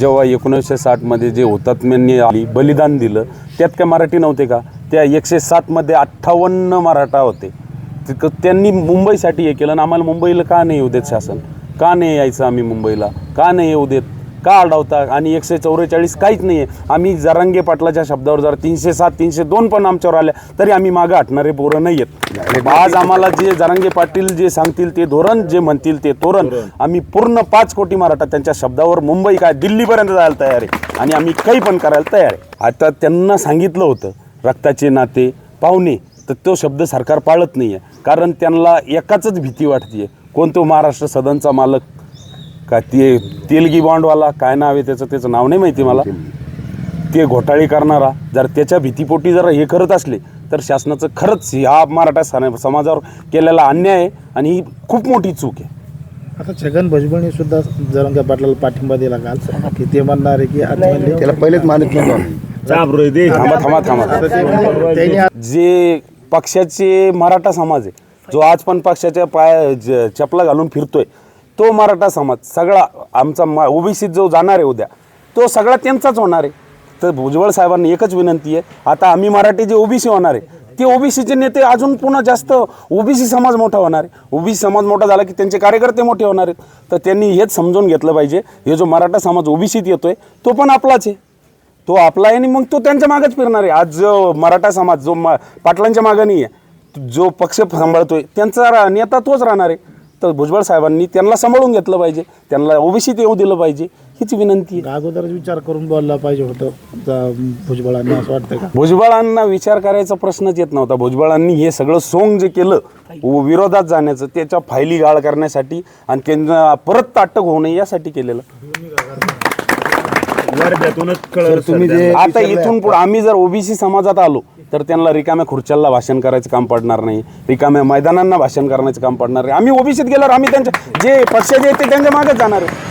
जेव्हा एकोणीसशे साठमध्ये जे हुतात्म्यांनी आली बलिदान दिलं त्यात काय मराठी नव्हते का? त्या एकशे सातमध्ये अठ्ठावन्न मराठा होते. तिक त्यांनी मुंबईसाठी हे केलं आणि आम्हाला मुंबईला का नाही येऊ देत शासन? का नाही यायचं आम्ही मुंबईला? का नाही येऊ देत? का अडवता? आणि एकशे चौवेचाळीस काहीच नाही आहे आम्ही जरांगे पाटलाच्या शब्दावर जर तीनशे सात तीनशे दोन पण आमच्यावर आल्या तरी आम्ही मागं हटणारे पोरं नाही आहेत आज आम्हाला जे जरांगे पाटील जे सांगतील ते धोरण जे म्हणतील ते तोरण आम्ही पूर्ण पाच कोटी मराठा त्यांच्या शब्दावर मुंबई काय दिल्लीपर्यंत जायला तयार आहे. आणि आम्ही काही पण करायला तयार आहे. आता त्यांना सांगितलं होतं रक्ताचे नाते पाहुणे तर तो शब्द सरकार पाळत नाही आहे कारण त्यांना एकाच भीती वाटते कोणतो महाराष्ट्र सदनचा मालक का ते तेलगी बॉन्डवाला काय नाव आहे त्याचं त्याचं नाव नाही माहिती मला. ते घोटाळे करणारा जर त्याच्या भीतीपोटी जर हे करत असले तर शासनाचं खरंच हा मराठा सना- समाजावर केलेला अन्याय आहे आणि ही खूप मोठी चूक आहे. आता छगन भुजबळने सुद्धा जरंगा पाटलाला पाठिंबा दिला काल की ते म्हणणार आहे की ultimately- त्याला पहिलेच मानत नव्हतं. थांबा थांबा थांबा. जे पक्षाचे मराठा समाज आहे जो आज पण पक्षाच्या पाय चपला घालून फिरतोय तो मराठा समाज सगळा आमचा मा ओबीसीत जो जाणार आहे उद्या तो सगळा त्यांचाच होणार आहे. तर भुजबळ साहेबांनी एकच विनंती आहे आता आम्ही मराठी जे ओबीसी होणार आहे ते ओबीसीचे नेते अजून पुन्हा जास्त ओबीसी समाज मोठा होणार आहे. ओबीसी समाज मोठा झाला की त्यांचे कार्यकर्ते मोठे होणार आहेत. तर त्यांनी हेच समजून घेतलं पाहिजे हे जो मराठा समाज ओबीसीत आहे तो पण आपलाच आहे. तो आपला आहे आणि मग तो त्यांच्या मागेच फिरणार आहे. आज जो मराठा समाज जो मा पाटलांच्या मागं नाही आहे जो पक्ष सांभाळतोय त्यांचा रा- नेता तोच राहणार आहे. तर भुजबळ साहेबांनी त्यांना सांभाळून घेतलं पाहिजे. त्यांना ओबीसीत येऊ दिलं पाहिजे. हीच विनंती आहे. अगोदरच विचार करून बोलला पाहिजे होतं त्या भुजबळांना असं वाटतं का? भुजबळांना विचार करायचा प्रश्नच येत नव्हता. भुजबळांनी हे सगळं सोंग जे केलं व- विरोधात जाण्याचं त्याच्या फायली गाळ करण्यासाठी आणि त्यांना परत अटक होऊ नये यासाठी केलेलं. तुम्ही जे आता इथून पुढे आम्ही जर ओबीसी समाजात आलो तर त्यांना रिकाम्या खुर्च्याला भाषण करायचं काम पडणार नाही. रिकाम्या मैदानांना भाषण करण्याचं काम पडणार नाही. आम्ही ओबीसीत गेल्यावर आम्ही त्यांच्या जे पक्षाचे आहेत ते त्यांच्या मागेच जाणार आहे.